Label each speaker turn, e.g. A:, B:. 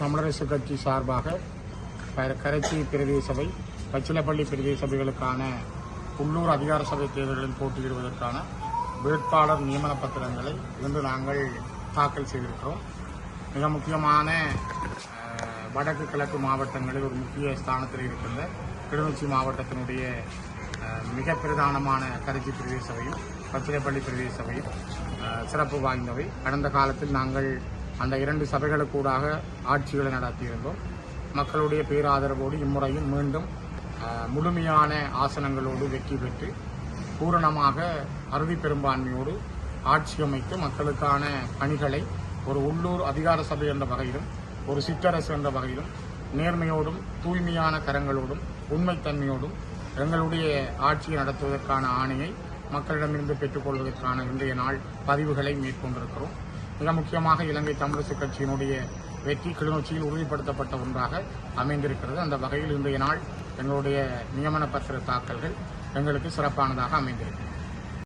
A: தமிழரசு கட்சி சார்பாக கரைச்சி பிரதேச சபை பச்சிலப்பள்ளி பிரதேச சபைகளுக்கான உள்ளூர் அதிகார சபை தேர்தலில் போட்டியிடுவதற்கான வேட்பாளர் நியமன பத்திரங்களை இன்று நாங்கள் தாக்கல் செய்திருக்கிறோம். மிக முக்கியமான வடக்கு கிழக்கு மாவட்டங்களில் ஒரு முக்கிய ஸ்தானத்தில் இருக்கின்ற கிளிநொச்சி மாவட்டத்தினுடைய மிக பிரதானமான கரைச்சி பிரதேச சபையும் பச்சிலைப்பள்ளி பிரதேச சபையும் சிறப்பு வாய்ந்தவை. கடந்த காலத்தில் நாங்கள் அந்த இரண்டு சபைகளுக்கூடாக ஆட்சிகளை நடத்தியிருந்தோம். மக்களுடைய பேராதரவோடு இம்முறையும் மீண்டும் முழுமையான ஆசனங்களோடு வெற்றி பெற்று பூரணமாக அறுதி பெரும்பான்மையோடு ஆட்சி அமைத்து மக்களுக்கான பணிகளை ஒரு உள்ளூர் அதிகார சபை என்ற வகையிலும் ஒரு சிற்றரசு என்ற வகையிலும் நேர்மையோடும் தூய்மையான கரங்களோடும் உண்மைத்தன்மையோடும் எங்களுடைய ஆட்சியை நடத்துவதற்கான ஆணையை மக்களிடமிருந்து பெற்றுக்கொள்வதற்கான இன்றைய நாள் பதிவுகளை மேற்கொண்டிருக்கிறோம். மிக முக்கியமாக இலங்கை தமிழரசு கட்சியினுடைய வெற்றி கிளிநொச்சியில் உறுதிப்படுத்தப்பட்ட ஒன்றாக அமைந்திருக்கிறது. அந்த வகையில் இன்றைய நாள் எங்களுடைய நியமன பத்திர தாக்கல்கள் எங்களுக்கு சிறப்பானதாக அமைந்திருக்கிறது.